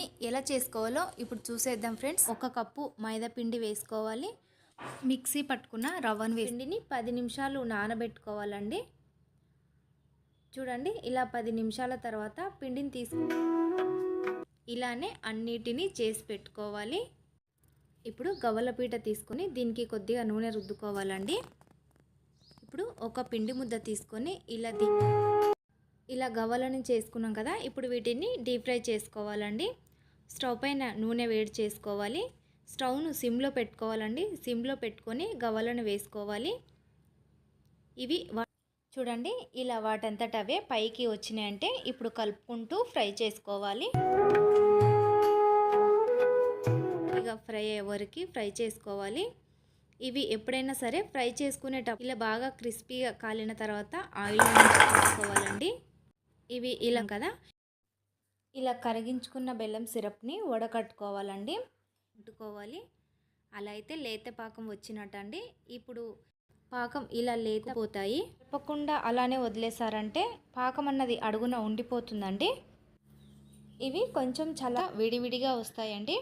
దీన్ని ఎలా చేసుకోవాలో ఇప్పుడు చూసేద్దాం ఫ్రెండ్స్. ఒక కప్పు మైదా పిండి వేసుకోవాలి. మిక్సీ పట్టుకున్న రవ్వను పిండిని పది నిమిషాలు నానబెట్టుకోవాలండి. చూడండి ఇలా పది నిమిషాల తర్వాత పిండిని తీసుకు ఇలానే అన్నిటినీ చేసి పెట్టుకోవాలి. ఇప్పుడు గవ్వలపీట తీసుకొని దీనికి కొద్దిగా నూనె రుద్దుకోవాలండి. ఇప్పుడు ఒక పిండి ముద్ద తీసుకొని ఇలా ఇలా గవ్వలను చేసుకున్నాం కదా ఇప్పుడు వీటిని డీప్ ఫ్రై చేసుకోవాలండి. స్టవ్ పైన నూనె వేడి చేసుకోవాలి. స్టవ్ను సిమ్లో పెట్టుకోవాలండి. సిమ్లో పెట్టుకొని గవ్వలను వేసుకోవాలి. ఇవి వా- చూడండి ఇలా వాటంతట అవే పైకి వచ్చినాయంటే ఇప్పుడు కలుపుకుంటూ ఫ్రై చేసుకోవాలి. ఇక ఫ్రై అయ్యే వరకు ఫ్రై చేసుకోవాలి. ఇవి ఎప్పుడైనా సరే ఫ్రై చేసుకునేటప్పుడు ఇలా బాగా క్రిస్పీగా కాలిన తర్వాత ఆయిల్ తీసుకోవాలండి. ఇవి ఇలా కదా ఇలా కరిగించుకున్న బెల్లం సిరప్ని వడకట్టుకోవాలండి. ఉట్టుకోవాలి అలా అయితే లేత పాకం వచ్చినట్టండి. ఇప్పుడు పాకం ఇలా లేకపోతాయి. తప్పకుండా అలానే వదిలేసారంటే పాకం అన్నది అడుగున ఉండిపోతుందండి. ఇవి కొంచెం చాలా విడివిడిగా వస్తాయండి.